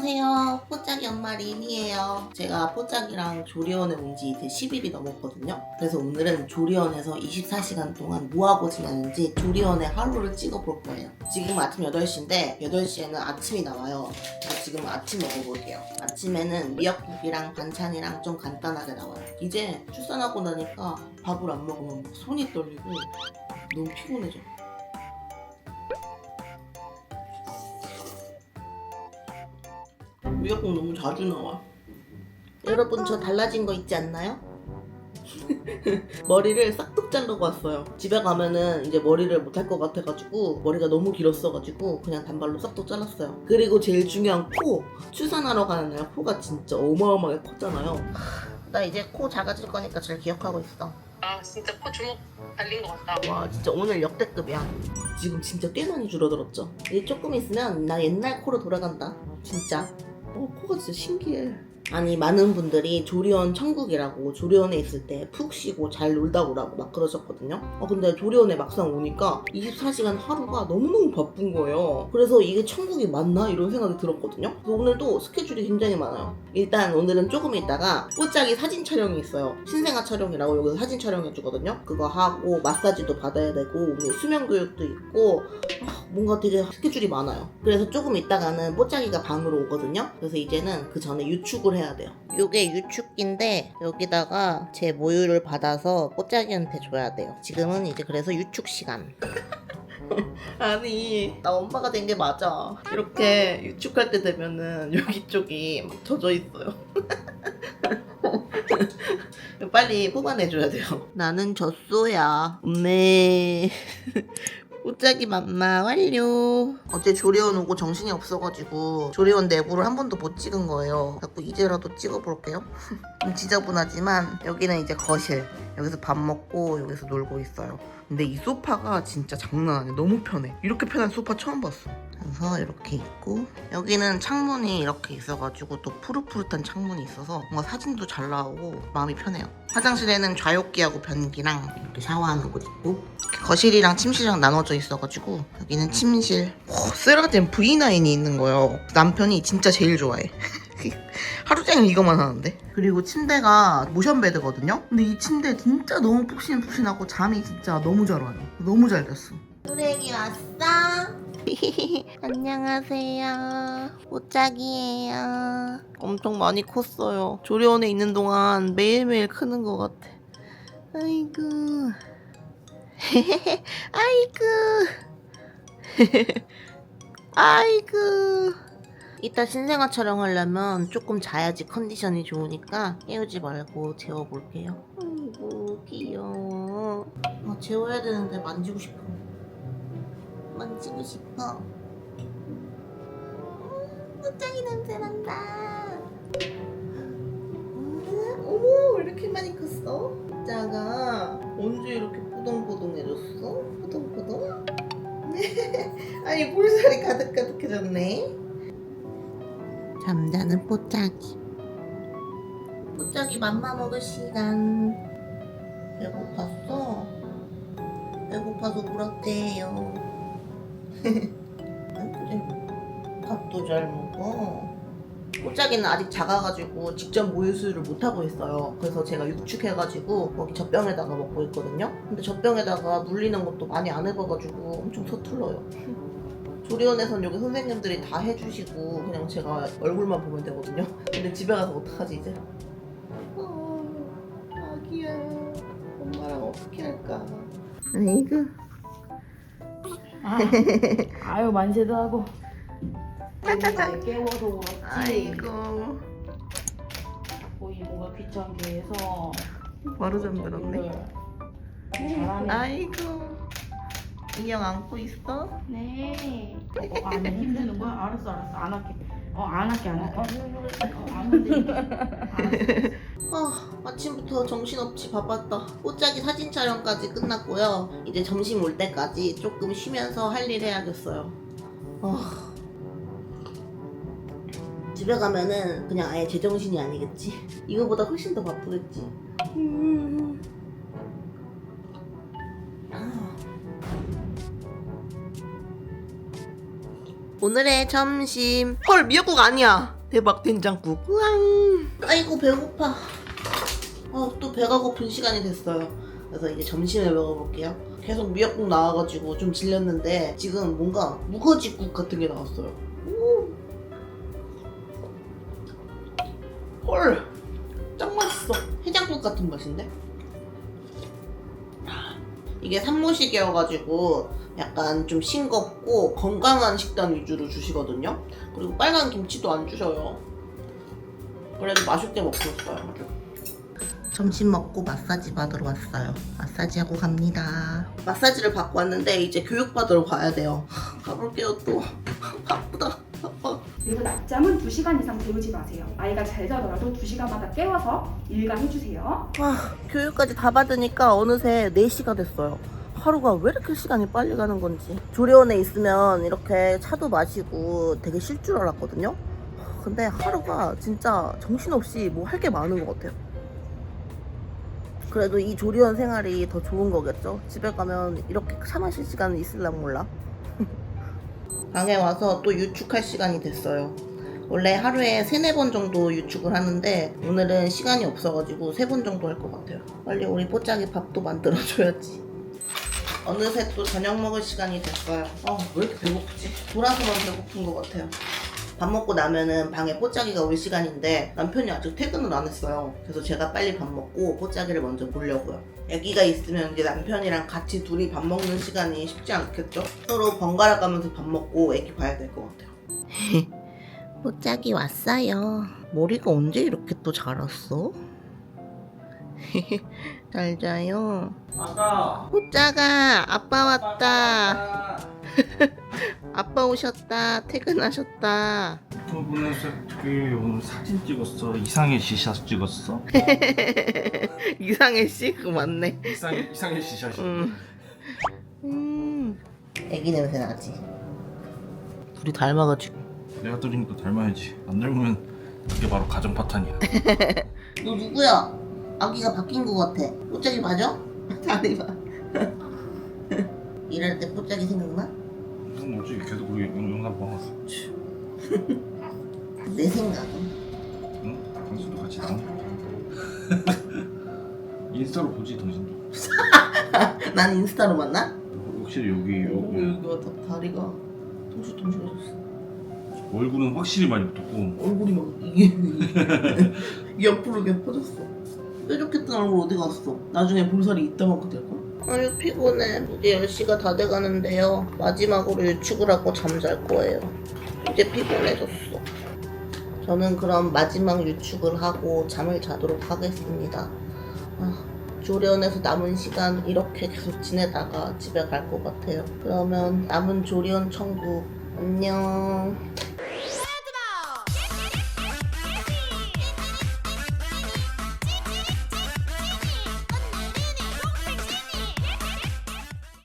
안녕하세요. 뽀짝이 엄마 린이에요. 제가 뽀짝이랑 조리원에 온 지 이제 10일이 넘었거든요. 그래서 오늘은 조리원에서 24시간 동안 뭐하고 지냈는지 조리원의 하루를 찍어볼 거예요. 지금 아침 8시인데 8시에는 아침이 나와요. 지금 아침 먹어볼게요. 아침에는 미역국이랑 반찬이랑 좀 간단하게 나와요. 이제 출산하고 나니까 밥을 안 먹으면 막 손이 떨리고 너무 피곤해져. 미역국 너무 자주 나와. 여러분 저 달라진 거 있지 않나요? 머리를 싹둑 자르고 왔어요. 집에 가면은 이제 머리를 못 할 것 같아가지고 머리가 너무 길었어가지고 그냥 단발로 싹둑 잘랐어요. 그리고 제일 중요한 코. 출산하러 가는 날 코가 진짜 어마어마하게 컸잖아요. 나 이제 코 작아질 거니까 잘 기억하고 있어. 아 진짜 코 주먹 달린 것 같다. 와 진짜 오늘 역대급이야. 지금 진짜 꽤 많이 줄어들었죠. 이제 조금 있으면 나 옛날 코로 돌아간다. 진짜. 어 코가 진짜 신기해. 아니 많은 분들이 조리원 천국이라고 조리원에 있을 때 푹 쉬고 잘 놀다 오라고 막 그러셨거든요. 어 근데 조리원에 막상 오니까 24시간 하루가 너무너무 바쁜 거예요. 그래서 이게 천국이 맞나 이런 생각이 들었거든요. 오늘도 스케줄이 굉장히 많아요. 일단 오늘은 조금 있다가 뽀짝이 사진 촬영이 있어요. 신생아 촬영이라고 여기서 사진 촬영해 주거든요. 그거 하고 마사지도 받아야 되고 오늘 수면 교육도 있고 아, 뭔가 되게 스케줄이 많아요. 그래서 조금 있다가는 뽀짝이가 방으로 오거든요. 그래서 이제는 그 전에 유축을 해야 돼요. 요게 유축기인데 여기다가 제 모유를 받아서 뽀짝이한테 줘야 돼요. 지금은 이제 그래서 유축 시간. 아니 나 엄마가 된 게 맞아. 이렇게 유축할 때 되면은 여기 쪽이 막 젖어 있어요. 빨리 뽑아내줘야 돼요. 나는 젖소야. 네. 꽃자기 맘마 완료. 어제 조리원 오고 정신이 없어가지고 조리원 내부를 한 번도 못 찍은 거예요. 자꾸 이제라도 찍어볼게요. 좀 지저분하지만 여기는 이제 거실. 여기서 밥 먹고 여기서 놀고 있어요. 근데 이 소파가 진짜 장난 아니야. 너무 편해. 이렇게 편한 소파 처음 봤어. 그래서 이렇게 있고 여기는 창문이 이렇게 있어가지고 또 푸릇푸릇한 창문이 있어서 뭔가 사진도 잘 나오고 마음이 편해요. 화장실에는 좌욕기하고 변기랑 이렇게 샤워하는 곳 있고 거실이랑 침실이랑 나눠져 있어가지고 여기는 침실. 오, 세라덴 V9이 있는 거예요. 남편이 진짜 제일 좋아해. 하루 종일 이거만 하는데. 그리고 침대가 모션 베드거든요. 근데 이 침대 진짜 너무 푹신푹신하고 잠이 진짜 너무 잘 와요. 너무 잘 잤어. 쓰레기 왔어? 안녕하세요. 옷짝이에요. 엄청 많이 컸어요. 조리원에 있는 동안 매일매일 크는 것 같아. 아이고. 아이고. 아이고. 이따 신생아 촬영하려면 조금 자야지 컨디션이 좋으니까 깨우지 말고 재워볼게요. 아이고 귀여워. 아, 재워야 되는데 만지고 싶어. 만지고 싶어. 꽃장이 냄새 난다. 음, 어머 왜 이렇게 많이 컸어? 짜가 언제 이렇게 뽀동뽀동해졌어? 뽀동뽀동? 아니 볼살이 가득가득해졌네. 잠자는 뽀짝이. 뽀짝이 맘마 먹을 시간. 배고팠어? 배고파서 울었대요. 밥도 잘 먹어. 뽀짝이는 아직 작아가지고 직접 모유 수유를 못하고 있어요. 그래서 제가 육축해가지고 거기 젖병에다가 먹고 있거든요. 근데 젖병에다가 물리는 것도 많이 안 해봐가지고 엄청 서툴러요. 조리원에선 여기 선생님들이 다 해주시고 그냥 제가 얼굴만 보면 되거든요. 근데 집에 가서 어떡하지 이제? 어, 아기야. 엄마랑 어떻게 할까? 아이고. 아, 아유 만세도 하고 날 깨워서 울었지 아이고. 거의 뭔가 귀찮게 해서 바로 잠들었네. 잘하네 아이고. 인형 안고 있어? 네 어, 안 힘드는 거야? 알았어 알았어 안 할게 어 안 할게 안 할게 어, 안 흔들게 알았어 아, 아침부터 정신없이 바빴다. 꽃자기 사진 촬영까지 끝났고요. 이제 점심 올 때까지 조금 쉬면서 할 일 해야겠어요. 아, 집에 가면은 그냥 아예 제정신이 아니겠지. 이거보다 훨씬 더 바쁘겠지. 음. 오늘의 점심. 헐, 미역국 아니야. 대박 된장국. 우왕. 아이고, 배고파. 아, 또 배가 고픈 시간이 됐어요. 그래서 이제 점심을 먹어볼게요. 계속 미역국 나와가지고 좀 질렸는데 지금 뭔가 무거지국 같은 게 나왔어요. 오. 헐, 짱 맛있어. 해장국 같은 맛인데? 이게 산모식이어가지고 약간 좀 싱겁고 건강한 식단 위주로 주시거든요. 그리고 빨간 김치도 안 주셔요. 그래도 맛있게 먹고 있어요. 아주. 점심 먹고 마사지 받으러 왔어요. 마사지 하고 갑니다. 마사지를 받고 왔는데 이제 교육 받으러 가야 돼요. 가볼게요 또. 바쁘다. 그리고 낮잠은 2시간 이상 재우지 마세요. 아이가 잘 자더라도 2시간마다 깨워서 일과해주세요. 아, 교육까지 다 받으니까 어느새 4시가 됐어요. 하루가 왜 이렇게 시간이 빨리 가는 건지. 조리원에 있으면 이렇게 차도 마시고 되게 쉴 줄 알았거든요. 근데 하루가 진짜 정신없이 뭐 할 게 많은 것 같아요. 그래도 이 조리원 생활이 더 좋은 거겠죠? 집에 가면 이렇게 차 마실 시간은 있을랑 몰라. 방에 와서 또 유축할 시간이 됐어요. 원래 하루에 세네 번 정도 유축을 하는데 오늘은 시간이 없어가지고 세 번 정도 할 것 같아요. 빨리 우리 뽀짝이 밥도 만들어줘야지. 어느새 또 저녁 먹을 시간이 됐어요. 어, 왜 이렇게 배고프지? 돌아서만 배고픈 것 같아요. 밥 먹고 나면은 방에 뽀짝이가 올 시간인데 남편이 아직 퇴근을 안 했어요. 그래서 제가 빨리 밥 먹고 뽀짝이를 먼저 보려고요. 아기가 있으면 이제 남편이랑 같이 둘이 밥 먹는 시간이 쉽지 않겠죠? 서로 번갈아 가면서 밥 먹고 아기 봐야 될 것 같아요. 뽀짝이 왔어요. 머리가 언제 이렇게 또 자랐어? 잘 자요. 아까 뽀짝아, 아빠 왔다. 아빠 오셨다. 퇴근하셨다. 저번에 새끼 오늘 사진 찍었어 이상의 지샷 찍었어? 이상해 씨, 그거 맞네. 이상의 이상의 지샷이 음. 음. 애기 냄새 나지. 둘이 닮아가지고. 내가 들으니까 닮아야지 안 닮으면 이게 바로 가정 파탄이야 너 누구야? 아기가 바뀐 것 같아. 뽀짝이 맞아? 다리 봐. 일할 때 뽀짝이 생각나? 무슨 뭐지 계속 우리 영상 봐 내 생각은. 응? 당신도 같이 나오 인스타로 보지 당신도 난 인스타로 만나? 확실히 여기 오, 여기 여기가 다, 다리가 통실통실해졌어. 얼굴은 확실히 많이 붙었고 얼굴이 막 이게 옆으로 이렇게 퍼졌어. 뾰족했던 얼굴 어디 갔어? 나중에 볼살이 이따만큼 될걸? 아유 피곤해. 이제 10시가 다 돼가는데요. 마지막으로 유축을 하고 잠잘 거예요. 이제 피곤해졌어. 저는 그럼 마지막 유축을 하고 잠을 자도록 하겠습니다. 아, 조리원에서 남은 시간 이렇게 계속 지내다가 집에 갈 것 같아요. 그러면 남은 조리원 천국 안녕.